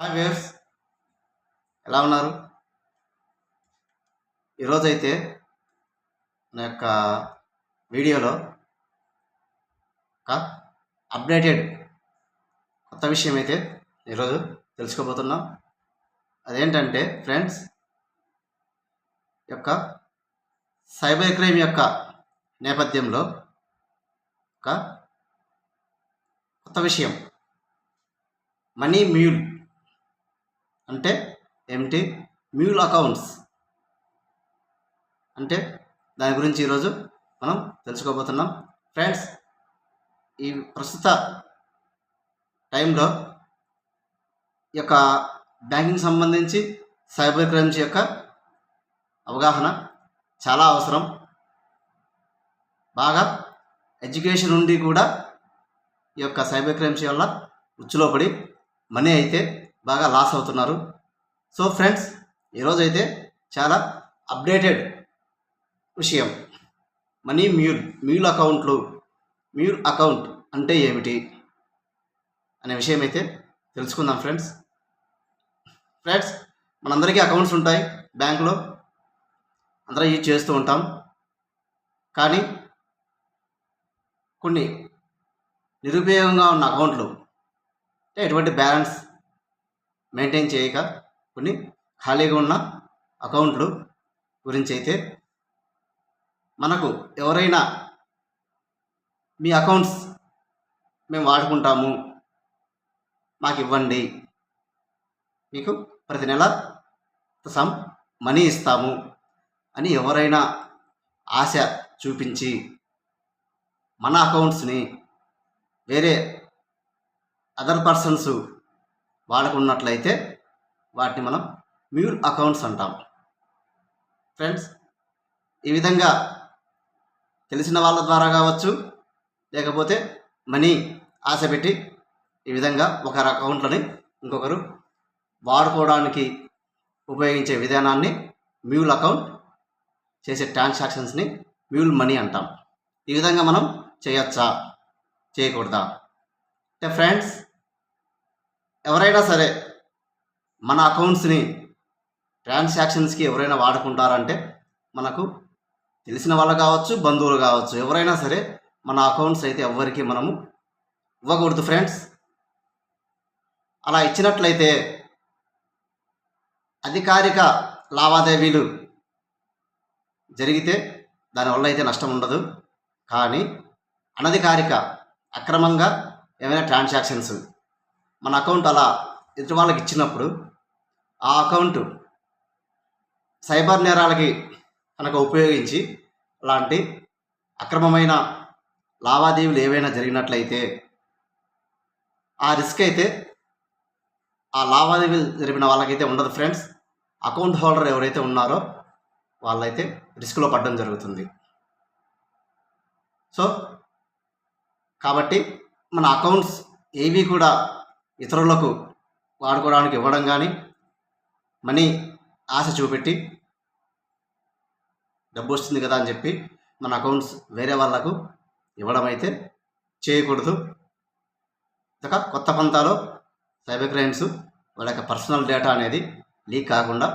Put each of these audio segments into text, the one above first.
Hi waves ఎలా ఉన్నారు? ఈరోజైతే నా యొక్క వీడియోలో ఒక అప్డేటెడ్ కొత్త విషయం అయితే ఈరోజు తెలుసుకోబోతున్నాం. అదేంటంటే ఫ్రెండ్స్ యొక్క సైబర్ క్రైమ్ యొక్క నేపథ్యంలో ఒక కొత్త విషయం. మనీ మ్యూల్ అంటే ఏమిటి? Mule accounts. అంటే దాని గురించి ఈరోజు మనం తెలుసుకోబోతున్నాం. ఫ్రెండ్స్ ఈ ప్రస్తుత టైంలో ఈ యొక్క బ్యాంకింగ్ సంబంధించి సైబర్ క్రైమ్స్ యొక్క అవగాహన చాలా అవసరం. బాగా ఎడ్యుకేషన్ ఉండి కూడా ఈ యొక్క సైబర్ క్రైమ్స్ వల్ల ఉచ్చులో పడి మనీ అయితే బాగా లాస్ అవుతున్నారు. సో ఫ్రెండ్స్ ఈరోజు అయితే చాలా అప్డేటెడ్ విషయం. మనీ మ్యూల్ మ్యూల్ అకౌంట్లు మ్యూల్ అకౌంట్ అంటే ఏమిటి అనే విషయం అయితే తెలుసుకుందాం ఫ్రెండ్స్ ఫ్రెండ్స్ మనందరికీ అకౌంట్స్ ఉంటాయి బ్యాంకులో. అందరం యూజ్ చేస్తూ ఉంటాం. కానీ కొన్ని నిరుపయోగంగా ఉన్న అకౌంట్లు అంటే ఎటువంటి బ్యాలెన్స్ మెయింటైన్ చేయక కొన్ని ఖాళీగా ఉన్న అకౌంట్లు గురించి అయితే మనకు ఎవరైనా మీ అకౌంట్స్ మేము వాడుకుంటాము మాకు ఇవ్వండి. మీకు ప్రతి నెల సమ్ మనీ ఇస్తాము అని ఎవరైనా ఆశ చూపించి మన అకౌంట్స్ని వేరే అదర్ పర్సన్స్ వాడుకున్నట్లయితే వాటిని మనం మ్యూల్ అకౌంట్స్ అంటాం. ఫ్రెండ్స్ ఈ విధంగా తెలిసిన వాళ్ళ ద్వారా కావచ్చు లేకపోతే మనీ ఆశ పెట్టి ఈ విధంగా ఒకరి అకౌంట్లని ఇంకొకరు వాడుకోవడానికి ఉపయోగించే విధానాన్ని మ్యూల్ అకౌంట్ చేసే ట్రాన్సాక్షన్స్ని మ్యూల్ మనీ అంటాం. ఈ విధంగా మనం చేయొచ్చా? చేయకూడదా? అంటే ఫ్రెండ్స్ ఎవరైనా సరే మన అకౌంట్స్ని ట్రాన్సాక్షన్స్కి ఎవరైనా వాడుకుంటారంటే మనకు తెలిసిన వాళ్ళు కావచ్చు బంధువులు కావచ్చు ఎవరైనా సరే మన అకౌంట్స్ అయితే ఎవరికి మనము ఇవ్వకూడదు ఫ్రెండ్స్. అలా ఇచ్చినట్లయితే అధికారిక లావాదేవీలు జరిగితే దానివల్ల అయితే నష్టం ఉండదు. కానీ అనధికారిక అక్రమంగా ఏమైనా ట్రాన్సాక్షన్స్ మన అకౌంట్ అలా ఎదుటి వాళ్ళకి ఇచ్చినప్పుడు ఆ అకౌంట్ సైబర్ నేరాలకి కనుక ఉపయోగించి అలాంటి అక్రమమైన లావాదేవీలు ఏవైనా జరిగినట్లయితే ఆ రిస్క్ అయితే ఆ లావాదేవీలు జరిపిన వాళ్ళకైతే ఉండదు ఫ్రెండ్స్ అకౌంట్ హోల్డర్ ఎవరైతే ఉన్నారో వాళ్ళైతే రిస్క్లో పడడం జరుగుతుంది. సో కాబట్టి మన అకౌంట్స్ ఏవి కూడా ఇతరులకు వాడుకోవడానికి ఇవ్వడం కానీ మనీ ఆశ చూపెట్టి డబ్బు వస్తుంది కదా అని చెప్పి మన అకౌంట్స్ వేరే వాళ్ళకు ఇవ్వడం అయితే చేయకూడదు. ఇక కొత్త పంతాలో సైబర్ క్రైమ్స్ వాళ్ళ యొక్క పర్సనల్ డేటా అనేది లీక్ కాకుండా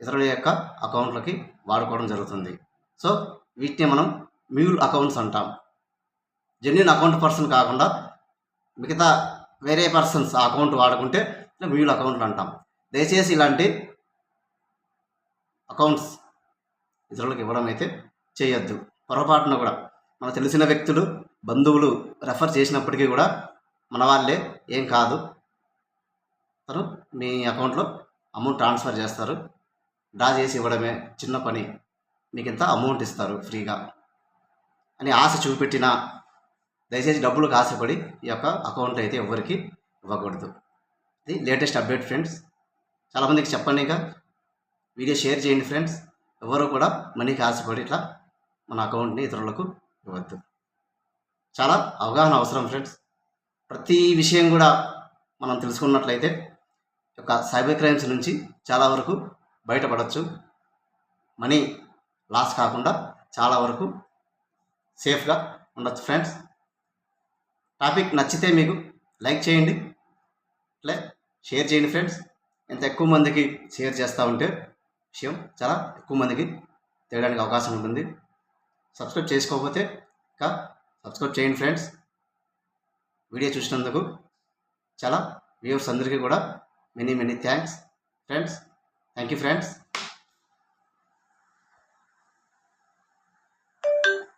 ఇతరుల యొక్క అకౌంట్లకి వాడుకోవడం జరుగుతుంది. సో వీటిని మనం మ్యూల్ అకౌంట్స్ అంటాం. జెన్యున్ అకౌంట్ పర్సన్ కాకుండా మిగతా వేరే పర్సన్స్ ఆ అకౌంట్ వాడుకుంటే మ్యూల్ అకౌంట్లు అంటాం. దయచేసి ఇలాంటి అకౌంట్స్ ఇతరులకు ఇవ్వడం అయితే చేయొద్దు. పొరపాటున కూడా మనకు తెలిసిన వ్యక్తులు బంధువులు రెఫర్ చేసినప్పటికీ కూడా మన వాళ్ళే ఏం కాదు. తను మీ అకౌంట్లో అమౌంట్ ట్రాన్స్ఫర్ చేస్తారు. డ్రా చేసి ఇవ్వడమే చిన్న పని. మీకు ఇంత అమౌంట్ ఇస్తారు ఫ్రీగా. అని ఆశ చూపెట్టిన దయచేసి డబ్బులకు ఆశపడి ఈ యొక్క అకౌంట్ అయితే ఎవరికి ఇవ్వకూడదు. ఇది లేటెస్ట్ అప్డేట్ ఫ్రెండ్స్ చాలామందికి చెప్పండి ఇంకా. వీడియో షేర్ చేయండి ఫ్రెండ్స్ ఎవరు కూడా మనీకి ఆశపడి ఇట్లా మన అకౌంట్ని ఇతరులకు ఇవ్వద్దు. చాలా అవగాహన అవసరం ఫ్రెండ్స్ ప్రతి విషయం కూడా మనం తెలుసుకున్నట్లయితే ఒక యొక్క సైబర్ క్రైమ్స్ నుంచి చాలా వరకు బయటపడవచ్చు మనీ లాస్ కాకుండా చాలా వరకు సేఫ్గా ఉండొచ్చు ఫ్రెండ్స్ టాపిక్ నచ్చితే మీకు లైక్ చేయండి అట్లే షేర్ చేయండి ఫ్రెండ్స్. ఎంత ఎక్కువ మందికి షేర్ చేస్తూ ఉంటే విషయం చాలా ఎక్కువ మందికి తెలియడానికి అవకాశం ఉంటుంది. సబ్స్క్రైబ్ చేసుకోకపోతే ఇంకా సబ్స్క్రైబ్ చేయండి ఫ్రెండ్స్. వీడియో చూసినందుకు చాలా వ్యూవర్స్ అందరికీ కూడా many many thanks friends thank you friends